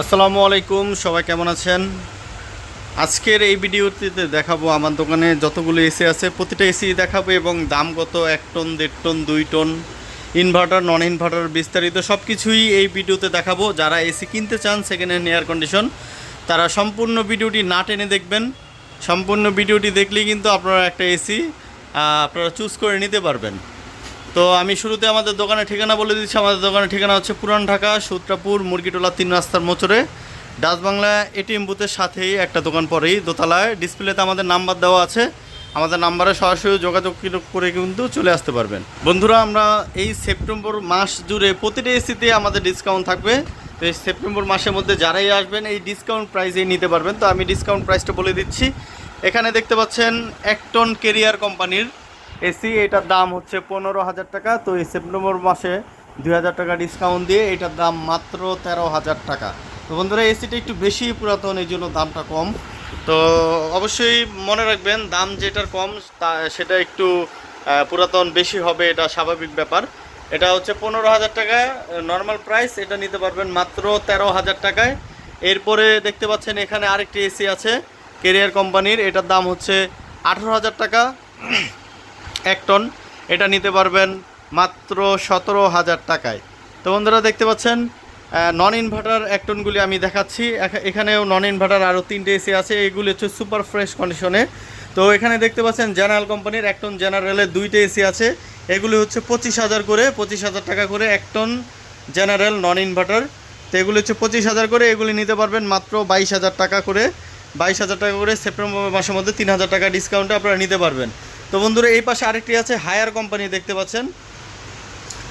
আসসালামু আলাইকুম, সবাই কেমন আছেন? আজকের এই ভিডিওটিতে দেখাবো আমার দোকানে যতগুলো এসি আছে, প্রতিটা এসি দেখাবো এবং দাম কত, এক টন, দেড় টন, দুই টন ইনভার্টার নন ইনভার্টার বিস্তারিত সব কিছুই এই ভিডিওতে দেখাবো। যারা এসি কিনতে চান সেকেন্ড হ্যান্ড এয়ার কন্ডিশন তারা সম্পূর্ণ ভিডিওটি না টেনে দেখবেন। সম্পূর্ণ ভিডিওটি দেখলেই কিন্তু আপনারা একটা এসি আপনারা চুজ করে নিতে পারবেন। তো আমি শুরুতে আমাদের দোকানের ঠিকানা বলে দিচ্ছি। আমাদের দোকানের ঠিকানা হচ্ছে পুরান ঢাকা, সূত্রাপুর, মুরগিটোলা তিন রাস্তার মোচরে ডাচ বাংলা এটিএম বুথের সাথেই একটা দোকান পরেই দোতলায়। ডিসপ্লেতে আমাদের নাম্বার দেওয়া আছে। আমাদের নাম্বারে সরাসরি যোগাযোগ করে কিন্তু চলে আসতে পারবেন। বন্ধুরা, আমরা এই সেপ্টেম্বর মাস জুড়ে প্রতিটি এসিতে আমাদের ডিসকাউন্ট থাকবে। তো এই সেপ্টেম্বর মাসের মধ্যে যারাই আসবেন, এই ডিসকাউন্ট প্রাইসেই নিতে পারবেন। তো আমি ডিসকাউন্ট প্রাইসটা বলে দিচ্ছি। এখানে দেখতে পাচ্ছেন এক টন কেরিয়ার কোম্পানির এসি, এটার দাম হচ্ছে পনেরো হাজার টাকা। তো এই সেপ্টেম্বর মাসে দুই হাজার টাকা ডিসকাউন্ট দিয়ে এটার দাম মাত্র তেরো হাজার টাকা। তো বন্ধুরা, এসিটা একটু বেশি পুরাতন, এই জন্য দামটা কম। তো অবশ্যই মনে রাখবেন, দাম যেটার কম, তা সেটা একটু পুরাতন বেশি হবে, এটা স্বাভাবিক ব্যাপার। এটা হচ্ছে পনেরো হাজার টাকায় নর্মাল প্রাইস এটা নিতে পারবেন মাত্র তেরো হাজার টাকায়। এরপরে দেখতে পাচ্ছেন এখানে আরেকটি এসি আছে, কেরিয়ার কোম্পানির, এটার দাম হচ্ছে আঠেরো হাজার টাকা। এক টন, এটা নিতে পারবেন মাত্র সতেরো হাজার টাকায়। তো বন্ধুরা দেখতে পাচ্ছেন নন ইনভার্টার এক টনগুলি আমি দেখাচ্ছি। এখা- এখানেও নন ইনভার্টার আরও তিনটে এসি আছে, এগুলি হচ্ছে সুপার ফ্রেশ কন্ডিশনে তো এখানে দেখতে পাচ্ছেন জেনারেল কোম্পানির এক টন জেনারেলের দুইটা এসি আছে। এগুলি হচ্ছে পঁচিশ হাজার করে, পঁচিশ হাজার টাকা করে এক টন জেনারেল নন ইনভার্টার তো এগুলি হচ্ছে পঁচিশ হাজার করে, এগুলি নিতে পারবেন মাত্র বাইশ হাজার টাকা করে। বাইশ হাজার টাকা করে সেপ্টেম্বর মাসের মধ্যে তিন হাজার টাকা ডিসকাউন্টে আপনারা নিতে পারবেন। তো বন্ধুরা, এই পাশে আরেকটি আছে হায়ার কোম্পানি, দেখতে পাচ্ছেন?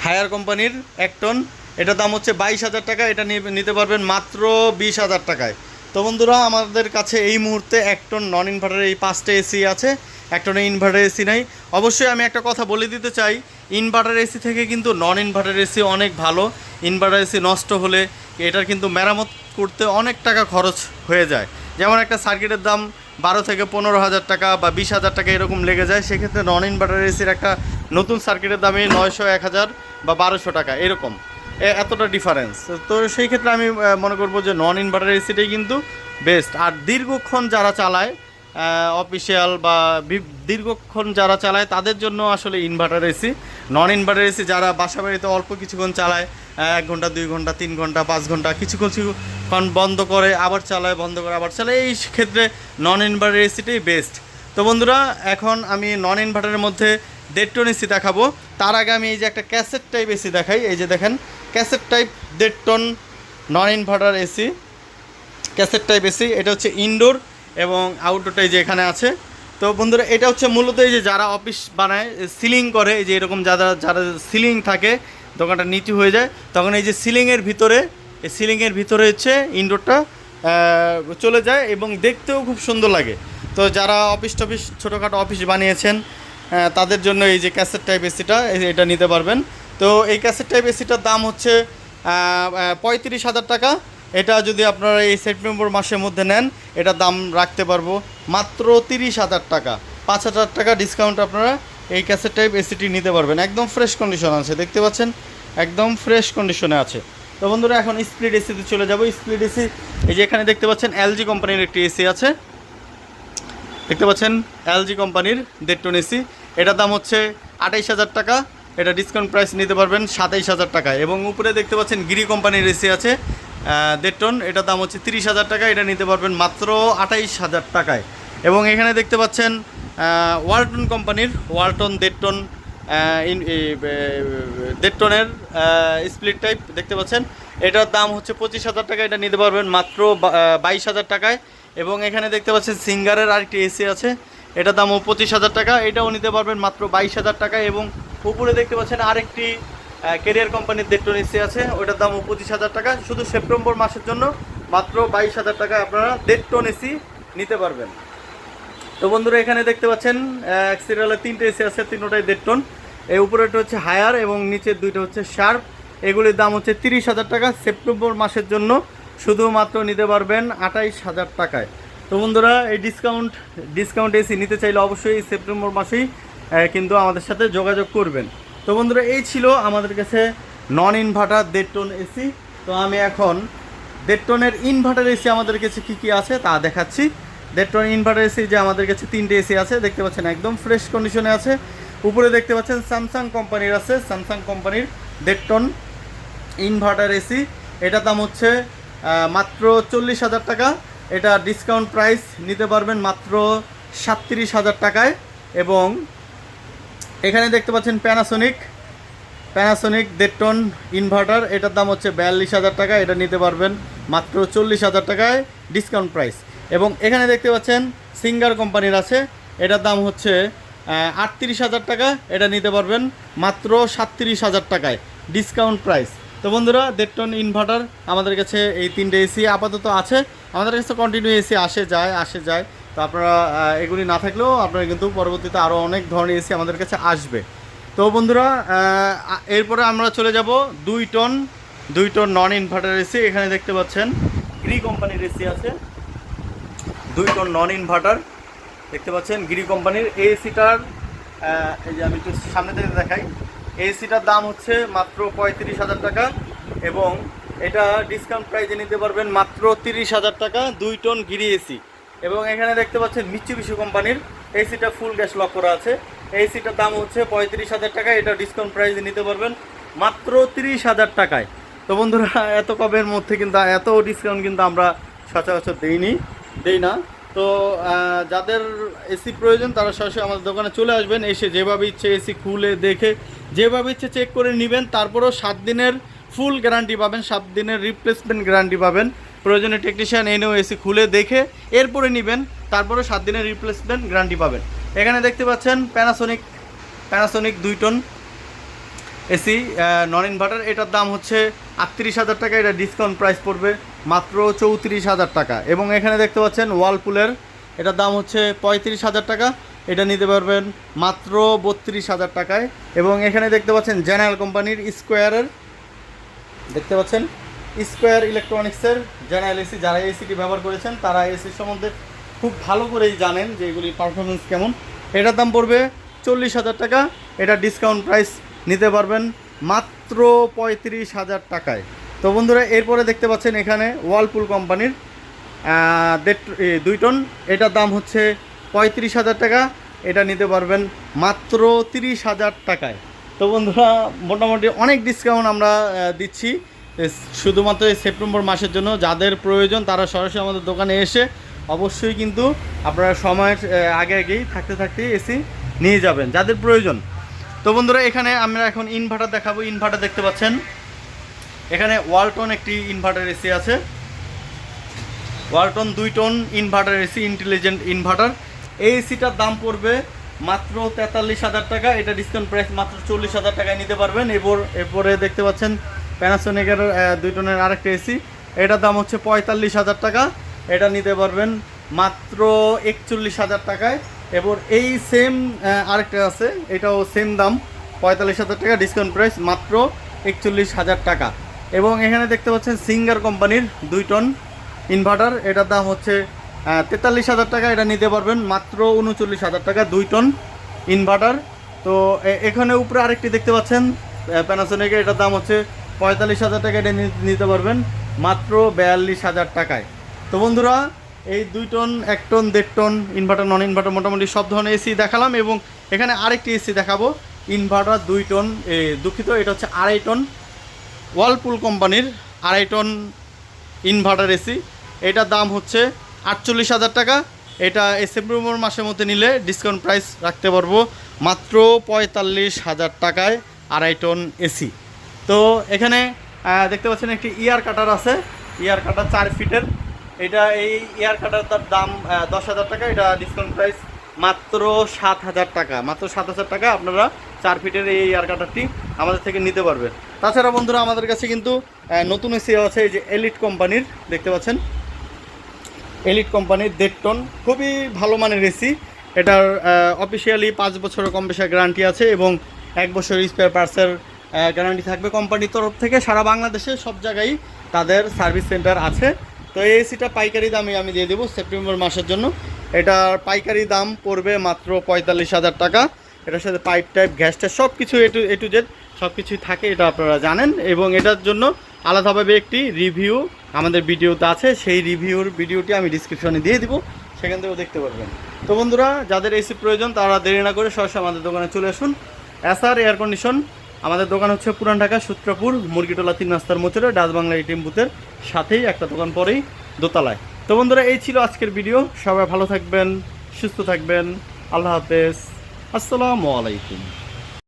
হায়ার কোম্পানির এক টন। এটার দাম হচ্ছে বাইশ হাজার টাকা, এটা নিতে পারবেন মাত্র বিশ হাজার টাকায়। তো বন্ধুরা, আমাদের কাছে এই মুহূর্তে এক টন নন ইনভার্টারের এই পাঁচটা এসি আছে। এক টনে ইনভার্টার এসি নাই। অবশ্যই আমি একটা কথা বলে দিতে চাই, ইনভার্টার এসি থেকে কিন্তু নন ইনভার্টার এসি অনেক ভালো। ইনভার্টার এসি নষ্ট হলে এটার কিন্তু মেরামত করতে অনেক টাকা খরচ হয়ে যায়। যেমন একটা সার্কিটের দাম বারো থেকে পনেরো হাজার টাকা বা বিশ হাজার টাকা এরকম লেগে যায়, সেক্ষেত্রে নন ইনভার্টার এসির একটা নতুন সার্কিটের দামে নয়শো এক হাজার বা বারোশো টাকা, এরকম। এতটা ডিফারেন্স তো সেই ক্ষেত্রে আমি মনে করব যে নন ইনভার্টার এসিটাই কিন্তু বেস্ট আর দীর্ঘক্ষণ যারা চালায় অফিসিয়াল বা দীর্ঘক্ষণ যারা চালায়, তাদের জন্য আসলে inverter AC non inverter AC যারা বাসা বাড়িতে অল্প কিছুক্ষণ চালায় এক ঘণ্টা, দুই ঘণ্টা, তিন ঘণ্টা, পাঁচ ঘণ্টা, কিছু কিছুক্ষণ বন্ধ করে, আবার চালায়, বন্ধ করে, আবার চালায়। এই ক্ষেত্রে নন ইনভার্টার এসিটাই বেস্ট তো বন্ধুরা, এখন আমি নন ইনভার্টারের মধ্যে দেড় টন এসি দেখাবো। তার আগে আমি এই যে একটা ক্যাসেট টাইপ এসি দেখাই। এই যে দেখেন ক্যাসেট টাইপ দেড় ton non inverter AC cassette type AC এটা হচ্ছে ইনডোর এবং আউটডোরটাই যে এখানে আছে। তো বন্ধুরা, এটা হচ্ছে মূলত এই যে যারা অফিস বানায় সিলিং করে, এই যে এরকম যারা যারা সিলিং থাকে দোকানটা নিচু হয়ে যায়, তখন এই যে সিলিংয়ের ভিতরে, এই সিলিংয়ের ভিতরে হচ্ছে ইনডোরটা চলে যায় এবং দেখতেও খুব সুন্দর লাগে। তো যারা অফিস টফিস ছোটোখাটো অফিস বানিয়েছেন তাদের জন্য এই যে ক্যাসেট টাইপ এসিটা এটা নিতে পারবেন। তো এই ক্যাসেট টাইপ এসিটার দাম হচ্ছে পঁয়ত্রিশ হাজার টাকা। এটা যদি আপনারা এই সেপ্টেম্বর মাসের মধ্যে নেন, এটার দাম রাখতে পারব মাত্র তিরিশ হাজার টাকা। পাঁচ হাজার টাকা ডিসকাউন্ট আপনারা এই ক্যাসেট টাইপ এসিটি নিতে পারবেন। একদম ফ্রেশ কন্ডিশন আছে দেখতে পাচ্ছেন? একদম ফ্রেশ কন্ডিশনে আছে। তো বন্ধুরা এখন স্প্লিট এসিতে চলে যাব। স্প্লিট এসি এই যে এখানে দেখতে পাচ্ছেন এলজি কোম্পানির একটি এসি আছে। দেখতে পাচ্ছেন এলজি কোম্পানির দেড় টন এসি এটার দাম হচ্ছে আঠাইশ হাজার টাকা। এটা ডিসকাউন্ট প্রাইস নিতে পারবেন সাতাইশ হাজার টাকায়। এবং উপরে দেখতে পাচ্ছেন গিরি কোম্পানির এসি আছে আহ, দেড় টন এটার দাম হচ্ছে তিরিশ হাজার টাকা। এটা নিতে পারবেন মাত্র আঠাইশ হাজার টাকায়। এবং এখানে দেখতে পাচ্ছেন ওয়ালটন কোম্পানির ওয়ালটন দেড় টন ইন- এই, আহ, দেড় টনের স্প্লিট টাইপ দেখতে পাচ্ছেন? এটার দাম হচ্ছে পঁচিশ হাজার টাকা এটা নিতে পারবেন মাত্র বাইশ হাজার টাকায়। এবং এখানে দেখতে পাচ্ছেন সিঙ্গারের আরেকটি এসি আছে এটার দামও পঁচিশ হাজার টাকা এটাও নিতে পারবেন মাত্র বাইশ হাজার টাকা। এবং উপরে দেখতে পাচ্ছেন আরেকটি কেরিয়ার কোম্পানির দেড় টন এসি আছে ওটার দামও পঁচিশ হাজার টাকা। শুধু সেপ্টেম্বর মাসের জন্য মাত্র বাইশ হাজার টাকা আপনারা দেড় টন এসি নিতে পারবেন। তো বন্ধুরা, এখানে দেখতে পাচ্ছেন এক সিরিয়ালে তিনটে এসি আছে, তিনটাই দেড় টন এই উপরেটা হচ্ছে হায়ার এবং নিচের দুইটা হচ্ছে শার্প এগুলির দাম হচ্ছে তিরিশ হাজার টাকা সেপ্টেম্বর মাসের জন্য। শুধুমাত্র নিতে পারবেন আঠাইশ হাজার টাকায়। তো বন্ধুরা, এই ডিসকাউন্ট ডিসকাউন্ট এসি নিতে চাইলে অবশ্যই সেপ্টেম্বর মাসেই কিন্তু আমাদের সাথে যোগাযোগ করবেন। তো বন্ধুরা, এই ছিল আমাদের কাছে নন ইনভার্টার দেড় টন এসি তো আমি এখন দেড় টনের ইনভার্টার এসি আমাদের কাছে কী কী আছে তা দেখাচ্ছি। দেড় টন ইনভার্টার এসি যে আমাদের কাছে তিনটে এসি আছে, দেখতে পাচ্ছেন একদম ফ্রেশ কন্ডিশনে আছে। উপরে দেখতে পাচ্ছেন স্যামসাং কোম্পানির আছে স্যামসাং কোম্পানির দেড় টন ইনভার্টার এসি এটার দাম হচ্ছে মাত্র চল্লিশ হাজার টাকা। এটা ডিসকাউন্ট প্রাইস নিতে পারবেন মাত্র সাতত্রিশ হাজার টাকায়। এবং এখানে দেখতে পাচ্ছেন প্যানাসোনিক প্যানাসোনিক দেড়টন ইনভার্টার এটার দাম হচ্ছে বিয়াল্লিশ হাজার টাকা। এটা নিতে পারবেন মাত্র চল্লিশ হাজার টাকায় ডিসকাউন্ট প্রাইস এবং এখানে দেখতে পাচ্ছেন সিঙ্গার কোম্পানির আছে। এটার দাম হচ্ছে আটত্রিশ হাজার টাকা। এটা নিতে পারবেন মাত্র সাতত্রিশ হাজার টাকায়। ডিসকাউন্ট প্রাইস তো বন্ধুরা দেড় টন ইনভার্টার আমাদের কাছে এই তিনটে এসি আপাতত আছে। আমাদের কাছে কন্টিনিউ এসি আসে, যায় আসে, যায়। তো আপনারা এগুলি না থাকলেও আপনারা কিন্তু পরবর্তীতে আরও অনেক ধরনের এসি আমাদের কাছে আসবে। তো বন্ধুরা এরপরে আমরা চলে যাব দুই টন দুই টন নন ইনভার্টার এসি এখানে দেখতে পাচ্ছেন গ্রি কোম্পানির এসি আছে। দুই টন নন ইনভার্টার দেখতে পাচ্ছেন, গিরি কোম্পানির এসিটার এই যে আমি একটু সামনে থেকে দেখাই। এসিটার দাম হচ্ছে মাত্র পঁয়ত্রিশ হাজার টাকা এবং এটা ডিসকাউন্ট প্রাইজে নিতে পারবেন মাত্র তিরিশ হাজার টাকা, দুই টন গিরি এসি এবং এখানে দেখতে পাচ্ছেন মিচুবিশু কোম্পানির এসিটা ফুল গ্যাস লক করা আছে। এসিটার দাম হচ্ছে পঁয়ত্রিশ হাজার টাকা, এটা ডিসকাউন্ট প্রাইজে নিতে পারবেন মাত্র তিরিশ হাজার টাকায়। তো বন্ধুরা, এত কবের মধ্যে কিন্তু, এত ডিসকাউন্ট কিন্তু আমরা সচরাচর দেইনি। দেই না। তো যাদের এসি প্রয়োজন তারা সরাসরি আমাদের দোকানে চলে আসবেন, এসে যেভাবে ইচ্ছে এসি খুলে দেখে যেভাবে ইচ্ছে চেক করে নেবেন, তারপরেও সাত দিনের ফুল গ্যারান্টি পাবেন, সাত দিনের রিপ্লেসমেন্ট গ্যারান্টি পাবেন। প্রয়োজনে টেকনিশিয়ান এনেও এসি খুলে দেখে এরপরে নেবেন, তারপরে সাত দিনের রিপ্লেসমেন্ট গ্যারান্টি পাবেন। এখানে দেখতে পাচ্ছেন প্যানাসোনিক প্যানাসোনিক দুই টন এসি নন ইনভার্টার এটার দাম হচ্ছে আটত্রিশ হাজার টাকা, এটা ডিসকাউন্ট প্রাইস পড়বে। মাত্র চৌত্রিশ হাজার টাকা। এবং এখানে দেখতে পাচ্ছেন ওয়ালপুলের এটার দাম হচ্ছে পঁয়ত্রিশ হাজার টাকা। এটা নিতে পারবেন মাত্র বত্রিশ হাজার টাকায়। এবং এখানে দেখতে পাচ্ছেন জেনারেল কোম্পানির স্কোয়ারের, দেখতে পাচ্ছেন স্কোয়ার ইলেকট্রনিক্সের জেনারেল এসি। যারা এসিটি ব্যবহার করেছেন, তারা এসির সম্বন্ধে খুব ভালো করেই জানেন যে এগুলি পারফরমেন্স কেমন। এটার দাম পড়বে চল্লিশ হাজার টাকা। এটা ডিসকাউন্ট প্রাইস নিতে পারবেন মাত্র পঁয়ত্রিশ হাজার টাকায়। তো বন্ধুরা, এরপরে দেখতে পাচ্ছেন এখানে ওয়ালপুল কোম্পানির দুই টন। এটার দাম হচ্ছে পঁয়ত্রিশ হাজার টাকা। এটা নিতে পারবেন মাত্র তিরিশ হাজার টাকায়। তো বন্ধুরা, মোটামুটি অনেক ডিসকাউন্ট আমরা দিচ্ছি। শুধুমাত্র সেপ্টেম্বর মাসের জন্য যাদের প্রয়োজন, তারা সরাসরি আমাদের দোকানে এসে অবশ্যই কিন্তু আপনারা সময়ের আগে আগেই থাকতে থাকতে এসি নিয়ে যাবেন, যাদের প্রয়োজন। তো বন্ধুরা, এখানে আমরা এখন ইনভার্টার দেখাবো। ইনভার্টার দেখতে পাচ্ছেন। এখানে ওয়ালটন একটি ইনভার্টার এসি আছে। ওয়ালটন দুই ton inverter AC intelligent inverter এই এসিটার দাম পড়বে মাত্র তেতাল্লিশ হাজার টাকা। এটা ডিসকাউন্ট প্রাইস মাত্র চল্লিশ হাজার টাকায় নিতে পারবেন। এরপর, এরপরে দেখতে পাচ্ছেন প্যানাসোনিকের দুই টনের আরেকটা এসি এটার দাম হচ্ছে পঁয়তাল্লিশ হাজার টাকা। এটা নিতে পারবেন মাত্র একচল্লিশ হাজার টাকায়। এবার এই সেম আরেকটা আছে। এটাও সেম দাম, পঁয়তাল্লিশ হাজার টাকা ডিসকাউন্ট প্রাইস মাত্র একচল্লিশ হাজার টাকা। এবং এখানে দেখতে পাচ্ছেন সিঙ্গার কোম্পানির দুই টন ইনভার্টার। এটার দাম হচ্ছে তেতাল্লিশ হাজার টাকা। এটা নিতে পারবেন মাত্র উনচল্লিশ হাজার টাকা, দুই টন ইনভার্টার। তো এখানে উপরে আরেকটি দেখতে পাচ্ছেন প্যানাসোনিকের এটার দাম হচ্ছে পঁয়তাল্লিশ হাজার টাকা। এটা নিতে পারবেন মাত্র বিয়াল্লিশ হাজার টাকায়। তো বন্ধুরা, এই দুই টন, এক টন, দেড় টন ইনভার্টার, নন ইনভার্টার মোটামুটি সব ধরনের এসি দেখালাম এবং এখানে আরেকটি এসি দেখাবো। ইনভার্টার দুই টন দুঃখিত, এটা হচ্ছে আড়াই টন ওয়ালপুল কোম্পানির আড়াই টন ইনভার্টার এসি। এটার দাম হচ্ছে আটচল্লিশ হাজার টাকা। এটা সেপ্টেম্বর মাসের মধ্যে নিলে ডিসকাউন্ট প্রাইস রাখতে পারব মাত্র পঁয়তাল্লিশ হাজার টাকায় আড়াই টন এসি। তো এখানে দেখতে পাচ্ছেন একটি ইয়ার কাটার আছে। ইয়ার কাটার চার ফিটের। এটা এই ইয়ার কাটারটার দাম দশ হাজার টাকা। এটা ডিসকাউন্ট প্রাইস মাত্র সাত হাজার টাকা। মাত্র সাত হাজার টাকা আপনারা চার ফিটের এই এয়ার কাটারটি আমাদের থেকে নিতে পারবেন তাছাড়া বন্ধুরা, আমাদের কাছে কিন্তু নতুন এসি আছে এই যে এলিট কোম্পানির দেখতে পাচ্ছেন? এলিট কোম্পানির দেড় টন খুবই ভালো মানের এসি এটার অফিসিয়ালি পাঁচ বছরের কম বেশি গ্যারান্টি আছে এবং এক বছর স্পেয়ার পার্টসের গ্যারান্টি থাকবে কোম্পানির তরফ থেকে। সারা বাংলাদেশে সব জায়গায় তাদের সার্ভিস সেন্টার আছে। তো এই এসিটা পাইকারি দামে আমি দিয়ে দেবো সেপ্টেম্বর মাসের জন্য। এটার পাইকারি দাম পড়বে মাত্র পঁয়তাল্লিশ হাজার টাকা। এটার সাথে পাইপ টাইপ গ্যাস ট্যাস সব কিছু এটু এ টু জেড সব কিছুই থাকে, এটা আপনারা জানেন। এবং এটার জন্য আলাদাভাবে একটি রিভিউ আমাদের ভিডিওতে আছে। সেই রিভিউর ভিডিওটি আমি ডিসক্রিপশনে দিয়ে দিব, সেখান থেকেও দেখতে পারবেন। তো বন্ধুরা, যাদের এসি প্রয়োজন, তারা দেরি না করে সরাসরি আমাদের দোকানে চলে আসুন। এসআর এয়ার কন্ডিশন আমাদের দোকান হচ্ছে পুরান ঢাকা, সূত্রপুর, মুরগিটোলা তিন রাস্তার মোচরে ডাচ বাংলা এটিএম বুথের সাথেই একটা দোকান পরেই দোতলায়। তো বন্ধুরা, এই ছিল আজকের ভিডিও। সবাই ভালো থাকবেন, সুস্থ থাকবেন। আল্লাহ হাফেজ। আসসালামু আলাইকুম।